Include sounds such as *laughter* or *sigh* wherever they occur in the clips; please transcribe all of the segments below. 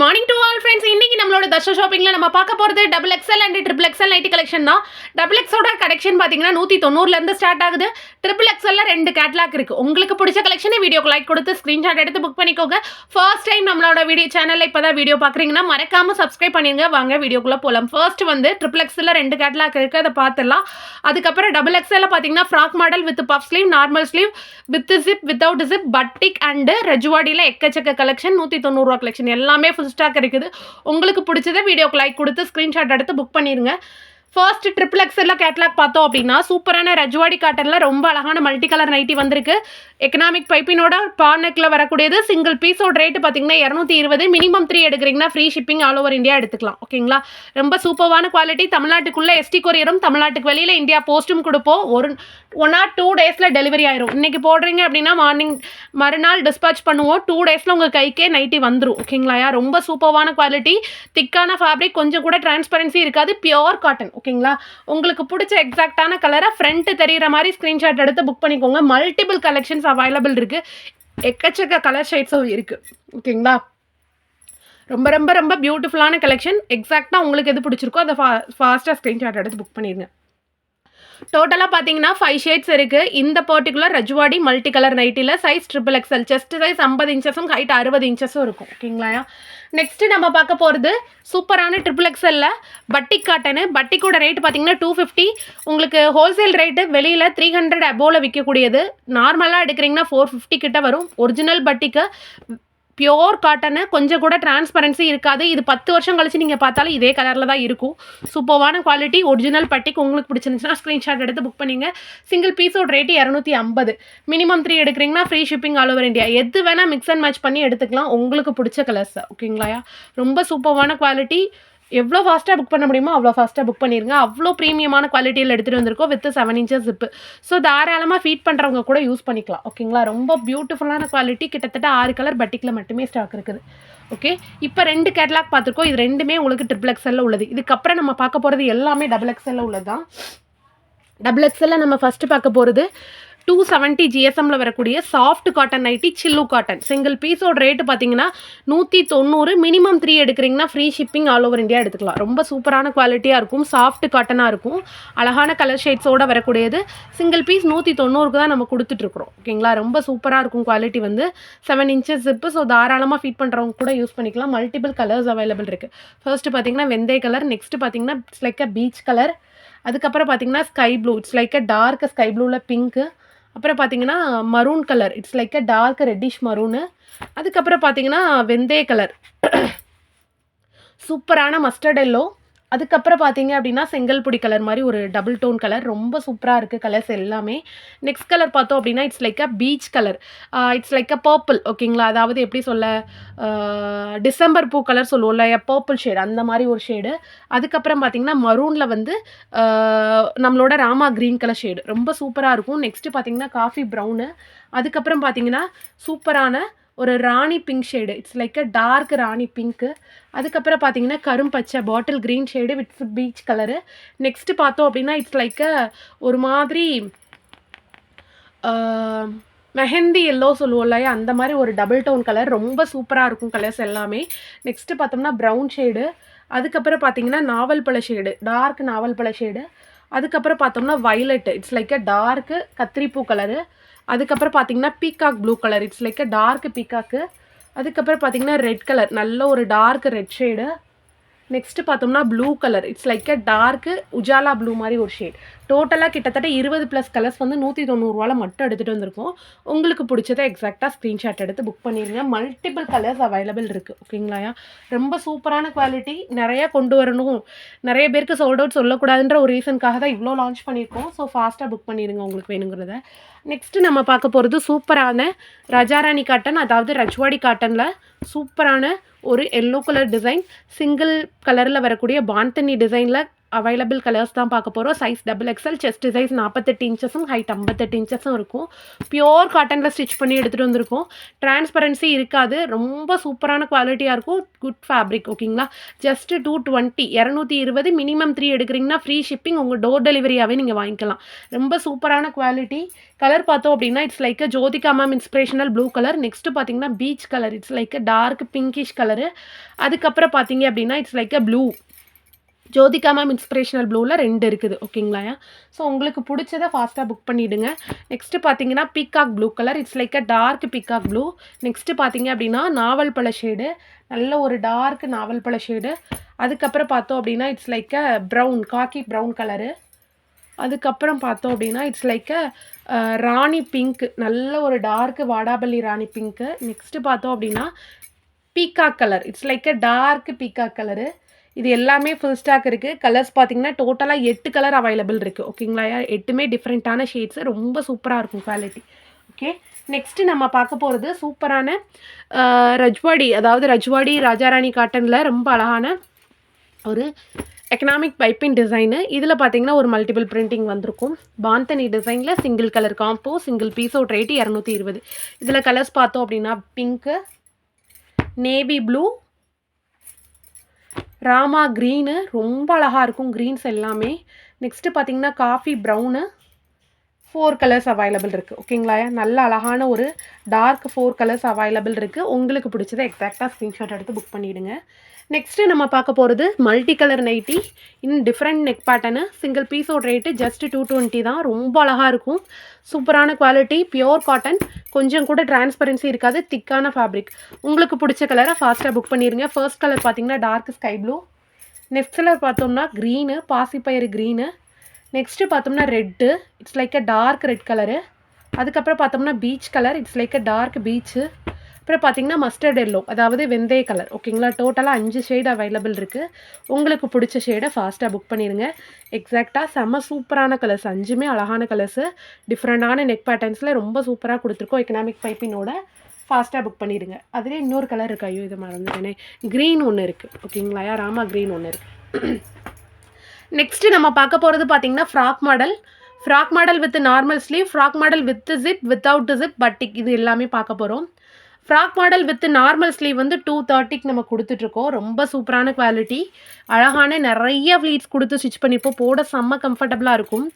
Morning to all friends இன்னைக்கு நம்மளோட தர்ஷா ஷாப்பிங்கில் நம்ம பார்க்க போகிறது double XL and triple XL nighty collection தான். டபுள் எக்ஸோட கலெக்ஷன் பார்த்தீங்கன்னா நூற்றி தொண்ணூறுலேருந்து ஸ்டார்ட் ஆகுது. ட்ரிபிள் எக்ஸ்எல்ல ரெண்டு கேட்லாக் இருக்குது உங்களுக்கு பிடிச்ச கலெக்ஷனை வீடியோக்கு லைக் கொடுத்து ஸ்க்ரீன்ஷாட் எடுத்து புக் பண்ணிக்கோங்க. ஃபர்ஸ்ட் டைம் நம்மளோட வீடியோ சேனலில் இப்போ தான் வீடியோ பார்க்குறீங்கன்னா மறக்காமல் சப்ஸ்கிரைப் பண்ணிடுங்க வாங்க வீடியோக்குள்ளே போகலாம் ஃபர்ஸ்ட் வந்து ட்ரிபிள் எக்ஸ்எல்ல ரெண்டு கேட்லாக் இருக்குது அதை பார்த்துடலாம். அதுக்கப்புறம் டபுள் எக்ஸ்எல்ல பார்த்தீங்கன்னா frock model with puff sleeve normal sleeve with zip without zip batik and ரெஜுவாடியில் எக்கச்சக்க கலெக்ஷன் நூற்றி தொண்ணூறுரூவா கலெக்ஷன் எல்லாமே ஃபுல் ஸ்டாக் இருக்குது உங்களுக்கு பிடிச்சத வீடியோக்கு லைக் கொடுத்து ஸ்க்ரீன்ஷாட் எடுத்து புக் பண்ணிடுங்க ஃபர்ஸ்ட் ட்ரிபிள் எக்ஸ்எல்ல கேட்லாக் பார்த்தோம் அப்படின்னா சூப்பரான ரஜ்வாடி காட்டனில் ரொம்ப அழகான மல்டி கலர் நைட்டி வந்திருக்கு. எக்கனாமிக் பைப்பினோட பார் நெக்கில் வரக்கூடியது சிங்கிள் பீஸோட ரேட்டு பார்த்தீங்கன்னா இரநூத்தி இருபது. மினிமம் த்ரீ எடுக்கிறீங்கன்னா free shipping all over India எடுத்துக்கலாம். ஓகேங்களா ரொம்ப சூப்பரான குவாலிட்டி தமிழ்நாட்டுக்குள்ளே எஸ்டி கொரியரும் தமிழ்நாட்டுக்கு வெளியில் இந்தியா போஸ்ட்டும் கொடுப்போம். ஒரு ஒன் ஆர் டூ டேஸில் டெலிவரி ஆயிரும். இன்றைக்கி போடுறீங்க அப்படின்னா மார்னிங் மறுநாள் டிஸ்பேச் பண்ணுவோம். டூ டேஸில் உங்கள் கைக்கே நைட்டி வந்துடும் ஓகேங்களாயா ரொம்ப சூப்பரான குவாலிட்டி திக்கான ஃபேப்ரிக் கொஞ்சம் கூட டிரான்ஸ்பரன்சி இருக்காது. பியோர் காட்டன் ஓகேங்களா? உங்களுக்கு பிடிச்ச எக்ஸாக்டான கலரை ஃப்ரண்ட்டு தெரிகிற மாதிரி ஸ்க்ரீன்ஷாட் எடுத்து புக் பண்ணிக்கோங்க. மல்டிபிள் கலெக்ஷன்ஸ் அவைலபிள் இருக்குது எக்கச்சக்க கலர் ஷேட்ஸும் இருக்குது ஓகேங்களா? ரொம்ப ரொம்ப ரொம்ப பியூட்டிஃபுல்லான கலெக்ஷன் எக்ஸாக்டாக உங்களுக்கு எது பிடிச்சிருக்கோ அதை ஃபா ஃபாஸ்ட்டாக ஸ்க்ரீன்ஷாட் எடுத்து புக் பண்ணிடுங்க டோட்டலாக பார்த்தீங்கன்னா ஃபைவ் ஷேட்ஸ் இருக்குது இந்த particular Rajwadi multi colour நைட்டியில் size triple XL chest size ஐம்பது இன்ச்சஸும் ஹைட் அறுபது இன்ச்சஸும் இருக்கும். ஓகேங்களா நெக்ஸ்ட்டு நம்ம பார்க்க போகிறது சூப்பரான ட்ரிபிள் எக்ஸலில் பட்டிக் காட்டனு பட்டிக்கோட ரேட் பார்த்தீங்கன்னா டூ ஃபிஃப்டி உங்களுக்கு ஹோல்சேல் ரேட்டு வெளியில் த்ரீ ஹண்ட்ரட் அபோவில் விற்கக்கூடியது நார்மலாக எடுக்கிறீங்கன்னா ஃபோர் ஃபிஃப்டி கிட்ட வரும். ஒரிஜினல் பட்டிக்கு பியோர் காட்டனு கொஞ்சம் கூட டிரான்ஸ்பரன்சி இருக்காது. இது பத்து வருஷம் கழிச்சு நீங்கள் பார்த்தாலும் இதே கலரில் தான் இருக்கும். சூப்பர்வான குவாலிட்டி ஒரிஜினல் பட்டிக்கு உங்களுக்கு பிடிச்சிருந்துச்சுன்னா ஸ்க்ரீன்ஷாட் எடுத்து புக் பண்ணிங்க. சிங்கிள் பீஸோட ரேட்டு இரநூத்தி ஐம்பது. மினிமம் த்ரீ எடுக்கிறீங்கன்னா free shipping all over India எது வேணால் மிக்ஸ் அண்ட் மேட்ச் பண்ணி எடுத்துக்கலாம். உங்களுக்கு பிடிச்ச கலர்ஸ் ஓகேங்களாயா ரொம்ப சூப்பர்வான குவாலிட்டி எவ்வளோ ஃபாஸ்ட்டாக புக் பண்ண முடியுமோ அவ்வளோ ஃபாஸ்ட்டாக புக் பண்ணிடுங்க அவ்வளோ ப்ரீமியமான குவாலிட்டியில் எடுத்துகிட்டு வந்திருக்கோம் with seven inches zip so தாராளமாக ஃபீட் பண்ணுறவங்க கூட யூஸ் பண்ணிக்கலாம். ஓகேங்களா ரொம்ப பியூட்டிஃபுல்லான குவாலிட்டி கிட்டத்தட்ட ஆறு கலர் பட்டிக்கில் மட்டுமே ஸ்டாக் இருக்குது. ஓகே இப்போ ரெண்டு கேட்லாக் பார்த்துருக்கோம். இது ரெண்டுமே உங்களுக்கு ட்ரிபிள் எக்ஸலில் உள்ளது. இதுக்கப்புறம் நம்ம பார்க்க போகிறது எல்லாமே டபுள் எக்ஸலில் உள்ளது தான் டபுள் எக்ஸலில் நம்ம ஃபஸ்ட்டு பார்க்க போகிறது டூ செவன்ட்டி ஜிஎஸ்எம்மில் வரக்கூடிய சாஃப்ட் காட்டன் நைட்டி சில்லு காட்டன் சிங்கிள் பீஸோட ரேட்டு பார்த்தீங்கன்னா நூற்றி தொண்ணூறு மினிமம் த்ரீ எடுக்கிறீங்கன்னா free shipping all over India எடுத்துக்கலாம். ரொம்ப சூப்பரான குவாலிட்டியாக இருக்கும் சாஃப்ட் காட்டனாக இருக்கும். அழகான கலர் ஷேட்ஸோடு வரக்கூடியது. சிங்கிள் பீஸ் நூற்றி தொண்ணூறுக்கு தான் நம்ம கொடுத்துட்ருக்குறோம் ஓகேங்களா ரொம்ப சூப்பராக இருக்கும் குவாலிட்டி வந்து. செவன் இன்ச்சஸ் ஜிப்பு ஸோ தாராளமாக ஃபீட் பண்ணுறவங்க கூட யூஸ் பண்ணிக்கலாம். மல்டிபிள் கலர்ஸ் அவைலபிள் இருக்குது ஃபர்ஸ்ட் பார்த்தீங்கன்னா வெந்தய கலர் நெக்ஸ்ட் பார்த்தீங்கன்னா it's like a peach colour அதுக்கப்புறம் பார்த்தீங்கன்னா sky blue it's like a dark sky ப்ளூவில் பிங்க்கு அப்புறம் பார்த்தீங்கன்னா maroon colour it's like a dark reddish maroon அதுக்கப்புறம் பார்த்தீங்கன்னா வெந்தய கலர் *clears throat* சூப்பரான மஸ்டர்ட் எல்லோ அதுக்கப்புறம் பார்த்தீங்க அப்படின்னா செங்கல்பொடி கலர் மாதிரி ஒரு டபுள் டோன் கலர் ரொம்ப சூப்பராக இருக்குது கலர்ஸ் எல்லாமே. நெக்ஸ்ட் கலர் பார்த்தோம் அப்படின்னா it's like a peach colour it's like a purple ஓகேங்களா அதாவது எப்படி சொல்ல டிசம்பர் பூ கலர் சொல்லுவோம்ல பர்பிள் ஷேடு அந்த மாதிரி ஒரு ஷேடு அதுக்கப்புறம் பார்த்தீங்கன்னா மரூனில் வந்து நம்மளோட ராமா க்ரீன் கலர் ஷேடு ரொம்ப சூப்பராக இருக்கும். நெக்ஸ்ட்டு பார்த்தீங்கன்னா காஃபி ப்ரௌனு அதுக்கப்புறம் பார்த்தீங்கன்னா சூப்பரான ஒரு rani pink shade it's like a dark rani pink அதுக்கப்புறம் பார்த்தீங்கன்னா கரும்பச்சை bottle green shade with peach colour next பார்த்தோம் அப்படின்னா இட்ஸ் லைக் அ ஒரு மாதிரி மெஹந்தி எல்லோ சொல்லுவோம் இல்லையா? அந்த மாதிரி ஒரு டபுள் டோன் கலர் ரொம்ப சூப்பராக இருக்கும் கலர்ஸ் எல்லாமே. நெக்ஸ்ட்டு பார்த்தோம்னா ப்ரௌன் ஷேடு அதுக்கப்புறம் பார்த்தீங்கன்னா நாவல் பழ ஷேடு டார்க் நாவல் பழ ஷேடு அதுக்கப்புறம் பார்த்தோம்னா violet it's like a dark கத்திரிப்பூ colour அதுக்கப்புறம் பார்த்தீங்கன்னா peacock blue colour it's like a dark peacock அதுக்கப்புறம் பார்த்தீங்கன்னா ரெட் கலர் நல்ல ஒரு டார்க் ரெட் ஷேடு நெக்ஸ்ட்டு பார்த்தோம்னா blue colour it's like a dark Ujala blue மாதிரி ஒரு ஷேட் டோட்டலாக கிட்டத்தட்ட இருபது ப்ளஸ் கலர்ஸ் வந்து நூற்றி தொண்ணூறுவாவில் மட்டும் எடுத்துகிட்டு வந்திருக்கோம். உங்களுக்கு பிடிச்சதை எக்ஸாக்டாக ஸ்க்ரீன்ஷாட் எடுத்து புக் பண்ணிடுங்க மல்டிபிள் கலர்ஸ் அவைலபிள் இருக்குது ஓகேங்களாயா ரொம்ப சூப்பரான குவாலிட்டி நிறையா கொண்டு வரணும். நிறைய பேருக்கு சோல்ட் அவுட் சொல்லக்கூடாதுன்ற ஒரு ரீசனுக்காக தான் இவ்வளோ லான்ச் பண்ணியிருக்கோம். ஸோ ஃபாஸ்ட்டாக புக் பண்ணிடுங்க உங்களுக்கு வேணுங்கிறத. நெக்ஸ்ட்டு நம்ம பார்க்க போகிறது சூப்பரான ரஜாராணி காட்டன் அதாவது ரஜ்வாடி காட்டனில் சூப்பரான ஒரு எல்லோ கலர் டிசைன் சிங்கிள் கலரில் வரக்கூடிய பாந்தனி டிசைனில் அவைலபிள் கலர்ஸ் தான் பார்க்க போகிறோம் size double XL chest size நாற்பத்தெட்டு இன்ச்சஸும் ஹைட் ஐம்பத்தெட்டு இன்ச்சஸும் இருக்கும். பியோர் காட்டனில் ஸ்டிச் பண்ணி எடுத்துகிட்டு வந்திருக்கோம். டிரான்ஸ்பரன்சி இருக்காது. ரொம்ப சூப்பரான குவாலிட்டியாக இருக்கும். குட் ஃபேப்ரிக் ஓகேங்களா ஜஸ்ட்டு டூ டுவெண்ட்டி இரநூத்தி இருபது மினிமம் த்ரீ எடுக்கிறீங்கன்னா ஃப்ரீ ஷிப்பிங் உங்கள் டோர் டெலிவரியாகவே நீங்கள் வாங்கிக்கலாம். ரொம்ப சூப்பரான குவாலிட்டி கலர் பார்த்தோம் அப்படின்னா it's like Jyothika ma'am inspirational blue colour next பார்த்தீங்கன்னா peach colour it's like dark pinkish colour அதுக்கப்புறம் பார்த்தீங்க அப்படின்னா it's like blue Jyothika ma'am inspirational ப்ளூவில் ரெண்டு இருக்குது ஓகேங்களா ஸோ உங்களுக்கு பிடிச்சதை ஃபாஸ்ட்டாக புக் பண்ணிவிடுங்க நெக்ஸ்ட்டு பார்த்தீங்கன்னா peacock blue colour it's like a dark peacock blue next பார்த்தீங்க அப்படின்னா நாவல் பழ ஷேடு நல்ல ஒரு டார்க் நாவல் பழ ஷேடு அதுக்கப்புறம் பார்த்தோம் அப்படின்னா it's like a brown khaki brown colour அதுக்கப்புறம் பார்த்தோம் அப்படின்னா it's like a rani pink நல்ல ஒரு டார்க் வாடாபல்லி ராணி பிங்க்கு நெக்ஸ்ட்டு பார்த்தோம் அப்படின்னா peacock colour it's like a dark peacock colour இது எல்லாமே ஃபுல் ஸ்டாக் இருக்குது கலர்ஸ் பார்த்தீங்கன்னா டோட்டலாக எட்டு கலர் அவைலபிள் இருக்குது ஓகேங்களா எட்டுமே டிஃப்ரெண்ட்டான ஷேட்ஸு ரொம்ப சூப்பராக இருக்கும் குவாலிட்டி ஓகே நெக்ஸ்ட்டு நம்ம பார்க்க போகிறது சூப்பரான ரஜ்வாடி. அதாவது ரஜ்வாடி ராஜாராணி காட்டனில் ரொம்ப அழகான ஒரு எக்கனாமிக் பைப்பிங் டிசைனு இதில் பார்த்தீங்கன்னா ஒரு மல்டிபிள் பிரிண்டிங் வந்திருக்கும். பாந்தனி டிசைனில் சிங்கிள் கலர் காம்போ சிங்கிள் பீஸோட ரேட்டு இரநூத்தி இருபது. இதில் கலர்ஸ் பார்த்தோம் அப்படின்னா pink navy blue rama green ரொம்ப அழகாக இருக்கும் க்ரீன்ஸ் எல்லாமே. நெக்ஸ்ட்டு பார்த்தீங்கன்னா coffee brown four colours available இருக்குது ஓகேங்களா நல்ல அழகான ஒரு டார்க் ஃபோர் கலர்ஸ் அவைலபிள் இருக்குது உங்களுக்கு பிடிச்சதை எக்ஸாக்டாக ஸ்க்ரீன்ஷாட் எடுத்து புக் பண்ணிவிடுங்க நெக்ஸ்ட்டு நம்ம பார்க்க போகிறது multi colour nighty in different neck pattern single பீஸோட ரேட்டு ஜஸ்ட் டூ டுவெண்ட்டி தான். ரொம்ப அழகாக இருக்கும். சூப்பரான குவாலிட்டி பியோர் காட்டன் கொஞ்சம் கூட டிரான்ஸ்பரன்சி இருக்காது. திக்கான ஃபேப்ரிக் உங்களுக்கு பிடிச்ச கலரை ஃபாஸ்ட்டாக புக் பண்ணிடுங்க ஃபர்ஸ்ட் கலர் பார்த்தீங்கன்னா dark sky blue next colour பார்த்தோம்னா க்ரீனு பாசிப்பயிறு க்ரீனு நெக்ஸ்ட்டு பார்த்தோம்னா red it's like a dark red colour அதுக்கப்புறம் பார்த்தோம்னா peach colour it's like a dark peach அப்புறம் பார்த்தீங்கன்னா மஸ்டர்ட் எல்லோ அதாவது வெந்தய கலர் ஓகேங்களா டோட்டலாக அஞ்சு ஷேடு அவைலபிள் இருக்குது உங்களுக்கு பிடிச்ச ஷேடை ஃபாஸ்ட்டாக புக் பண்ணிடுங்க எக்ஸாக்டாக செம்ம சூப்பரான கலர்ஸ் அஞ்சுமே அழகான கலர்ஸு டிஃப்ரெண்டான நெக் பேட்டர்ன்ஸில் ரொம்ப சூப்பராக கொடுத்துருக்கோம் எக்கனாமிக் பைப்பினோட ஃபாஸ்ட்டாக புக் பண்ணிடுங்க அதிலே இன்னொரு கலர் இருக்கு. ஐயோ இதை மறந்துட்டேனே. க்ரீன் ஒன்று இருக்குது ஓகேங்களா ராமா க்ரீன் ஒன்று இருக்குது நெக்ஸ்ட்டு நம்ம பார்க்க போகிறது பார்த்தீங்கன்னா frock model frock model with normal sleeve frock model with zip without zip batik இது எல்லாமே பார்க்க போகிறோம் frock model with normal sleeve வந்து டூ தேர்ட்டிக்கு நம்ம கொடுத்துட்ருக்கோம். ரொம்ப சூப்பரான குவாலிட்டி அழகான நிறைய ஃப்ளீட்ஸ் கொடுத்து ஸ்டிச் பண்ணிப்போம் போட செம்ம கம்ஃபர்டபுளாக இருக்கும்.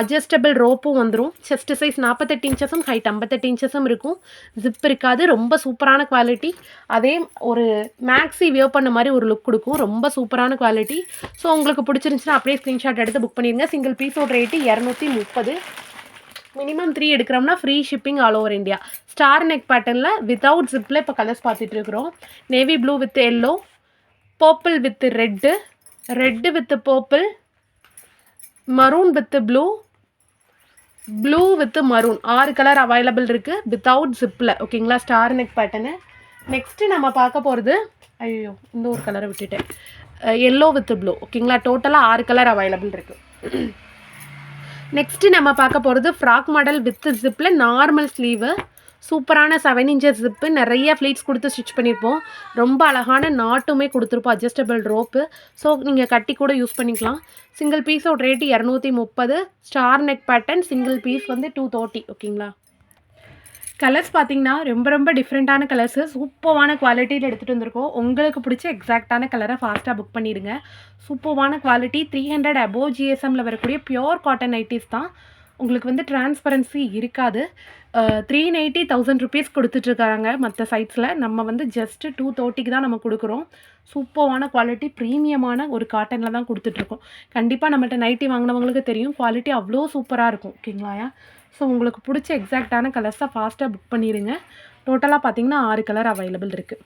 அட்ஜஸ்டபிள் ரோப்பும் வந்துடும் செஸ்ட் சைஸ் நாற்பத்தெட்டு இன்ச்சஸும் ஹைட் ஐம்பத்தெட்டு இன்ச்சஸும் இருக்கும். ஜிப் இருக்காது. ரொம்ப சூப்பரான குவாலிட்டி அதே ஒரு மேக்ஸி வியோ பண்ண மாதிரி ஒரு லுக் கொடுக்கும். ரொம்ப சூப்பரான குவாலிட்டி ஸோ உங்களுக்கு பிடிச்சிருந்துச்சுன்னா அப்படியே ஸ்க்ரீன்ஷாட் எடுத்து புக் பண்ணிடுங்க சிங்கிள் பீஸோட ரேட்டு இரநூத்தி முப்பது. Minimum three எடுக்கிறோம்னா free shipping all over India star neck பேட்டர்னில் வித்தவுட் ஜிப்பில் இப்போ கலர்ஸ் பார்த்துட்டு இருக்கிறோம். Navy blue with yellow purple with red red with purple maroon with blue blue with maroon ஆறு கலர் அவைலபிள் இருக்குது வித்தவுட் ஜிப்பில் ஓகேங்களா ஸ்டார் நெக் பேட்டர்னு நெக்ஸ்ட்டு நம்ம பார்க்க போகிறது ஐயோ இந்த ஒரு கலரை விட்டுட்டேன். எல்லோ வித் ப்ளூ ஓகேங்களா டோட்டலாக ஆறு கலர் அவைலபிள் இருக்குது நெக்ஸ்ட்டு நம்ம பார்க்க போகிறது ஃப்ராக் மாடல் வித் ஜிப்பில் நார்மல் ஸ்லீவு சூப்பரான செவன் இன்ச்சஸ் ஜிப்பு நிறைய ஃப்ளீட்ஸ் கொடுத்து ஸ்டிச் பண்ணியிருப்போம் ரொம்ப அழகான நாட்டுமே கொடுத்துருப்போம் அட்ஜஸ்டபிள் ரோப்பு ஸோ நீங்கள் கட்டி கூட யூஸ் பண்ணிக்கலாம். சிங்கிள் பீஸோட ரேட்டு இரநூத்தி முப்பது star neck pattern single piece வந்து டூ தேர்ட்டி ஓகேங்களா கலர்ஸ் பார்த்தீங்கன்னா ரொம்ப ரொம்ப டிஃப்ரெண்ட்டான கலர்ஸு சூப்பரான குவாலிட்டியில் எடுத்துகிட்டு வந்திருக்கோம். உங்களுக்கு பிடிச்ச எக்ஸாக்டான கலரை ஃபாஸ்ட்டாக புக் பண்ணிடுங்க. சூப்பரான குவாலிட்டி த்ரீ ஹண்ட்ரட் அபோவ் ஜிஎஸ்எம்மில் வரக்கூடிய பியோர் காட்டன் நைட்டிஸ் தான். உங்களுக்கு வந்து டிரான்ஸ்பரன்சி இருக்காது. த்ரீ நைன்ட்டி தௌசண்ட் ருபீஸ் கொடுத்துட்ருக்காங்க மற்ற சைட்ஸில் நம்ம வந்து ஜஸ்ட்டு டூ தேர்ட்டிக்கு தான் நம்ம கொடுக்குறோம். சூப்பரான குவாலிட்டி ப்ரீமியமான ஒரு காட்டனில் தான் கொடுத்துட்ருக்கோம் கண்டிப்பாக நம்மள்ட்ட நைட்டி வாங்கினவங்களுக்கு தெரியும். குவாலிட்டி அவ்வளோ சூப்பராக இருக்கும். ஓகேங்களா ஸோ உங்களுக்கு பிடிச்ச எக்ஸாக்டான கலர்ஸை ஃபாஸ்ட்டாக புக் பண்ணிடுங்க டோட்டலாக பார்த்தீங்கன்னா ஆறு கலர் அவைலபிள் இருக்குது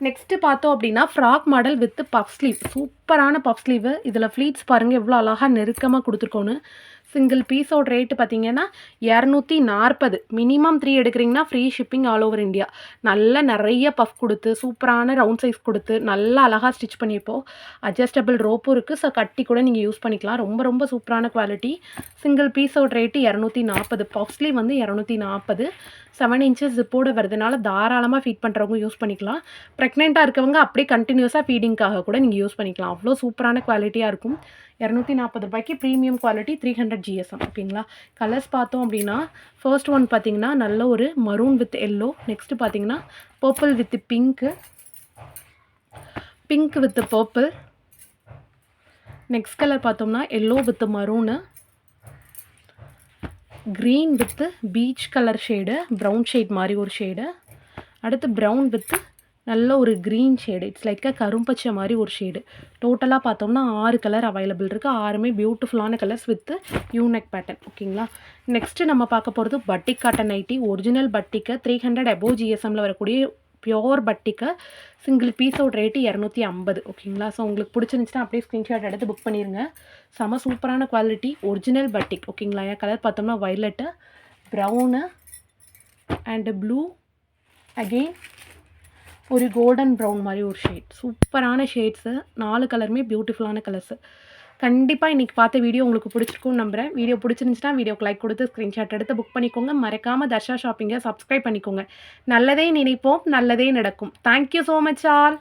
நெக்ஸ்ட்டு பார்த்தோம் அப்படின்னா frock model with puff sleeve சூப்பரான பஃப் ஸ்லீவு இதில் ஃப்ளீட்ஸ் பாருங்கள் எவ்வளோ அழகாக நெருக்கமாக கொடுத்துருக்கோன்னு சிங்கிள் பீஸோட ரேட்டு பார்த்தீங்கன்னா இரநூத்தி நாற்பது. மினிமம் த்ரீ எடுக்கிறீங்கன்னா free shipping all over India நல்ல நிறைய பஃப் கொடுத்து சூப்பரான ரவுண்ட் சைஸ் கொடுத்து நல்லா அழகாக ஸ்டிச் பண்ணியிருப்போம் அட்ஜஸ்டபிள் ரோப்பும் இருக்குது ஸோ கட்டி கூட நீங்கள் யூஸ் பண்ணிக்கலாம். ரொம்ப ரொம்ப சூப்பரான குவாலிட்டி சிங்கிள் பீஸோட ரேட்டு இரநூத்தி நாற்பது. பஃப்ஸ்லி வந்து இரநூத்தி நாற்பது. செவன் இன்ச்சஸ் ஜிப்போடு வருதுனால தாராளமாக ஃபீட் பண்ணுறவங்க யூஸ் பண்ணிக்கலாம். ப்ரெக்னெண்ட்டாக இருக்கவங்க அப்படியே கண்டினியூஸாக ஃபீடிங்காக கூட நீங்கள் யூஸ் பண்ணிக்கலாம். அவ்வளோ சூப்பரான குவாலிட்டியாக இருக்கும். இரநூத்தி நாற்பது ரூபாய்க்கு premium quality three hundred GSM ஓகேங்களா? கலர்ஸ் பார்த்தோம் அப்படின்னா ஃபர்ஸ்ட் ஒன் பார்த்தீங்கன்னா நல்ல ஒரு மரூன் வித் எல்லோ நெக்ஸ்ட்டு பார்த்தீங்கன்னா purple with pink pink with purple next colour பார்த்தோம்னா yellow with maroon green with peach colour shade brown shade மாதிரி ஒரு ஷேடு அடுத்து ப்ரௌன் வித்து நல்ல ஒரு green shade it's like a கரும்பச்சை மாதிரி ஒரு ஷேடு டோட்டலாக பார்த்தோம்னா ஆறு கலர் அவைலபிள் இருக்குது ஆறுமே பியூட்டிஃபுல்லான கலர்ஸ் வித் யூனெக் பேட்டர்ன் ஓகேங்களா நெக்ஸ்ட்டு நம்ம பார்க்க போகிறது பட்டிக் காட்டன் நைட்டி ஒரிஜினல் பட்டிக்கை த்ரீ ஹண்ட்ரட் அபோவ் ஜிஎஸ்எம்மில் வரக்கூடிய பியோர் பட்டிக்கு சிங்கிள் பீஸோட ரேட்டு இரநூத்தி ஐம்பது. ஓகேங்களா ஸோ உங்களுக்கு பிடிச்சிருந்துச்சுன்னா அப்படியே ஸ்க்ரீன்ஷாட் எடுத்து புக் பண்ணிடுங்க செம சூப்பரான குவாலிட்டி ஒரிஜினல் பட்டிக் ஓகேங்களா என் கலர் பார்த்தோம்னா violet brown and blue again ஒரு கோல்டன் ப்ரௌன் மாதிரி ஒரு ஷேட் சூப்பரான ஷேட்ஸு நாலு கலருமே பியூட்டிஃபுல்லான கலர்ஸு கண்டிப்பாக இன்றைக்கி பார்த்த வீடியோ உங்களுக்கு பிடிச்சிருக்கும்னு நம்புகிறேன் வீடியோ பிடிச்சிருந்துச்சுன்னா வீடியோக்கு லைக் கொடுத்து ஸ்க்ரீன்ஷாட் எடுத்து புக் பண்ணிக்கோங்க. மறக்காமல் தர்ஷா ஷாப்பிங்கை சப்ஸ்கிரைப் பண்ணிக்கோங்க. நல்லதே நினைப்போம் நல்லதே நடக்கும். Thank you so much all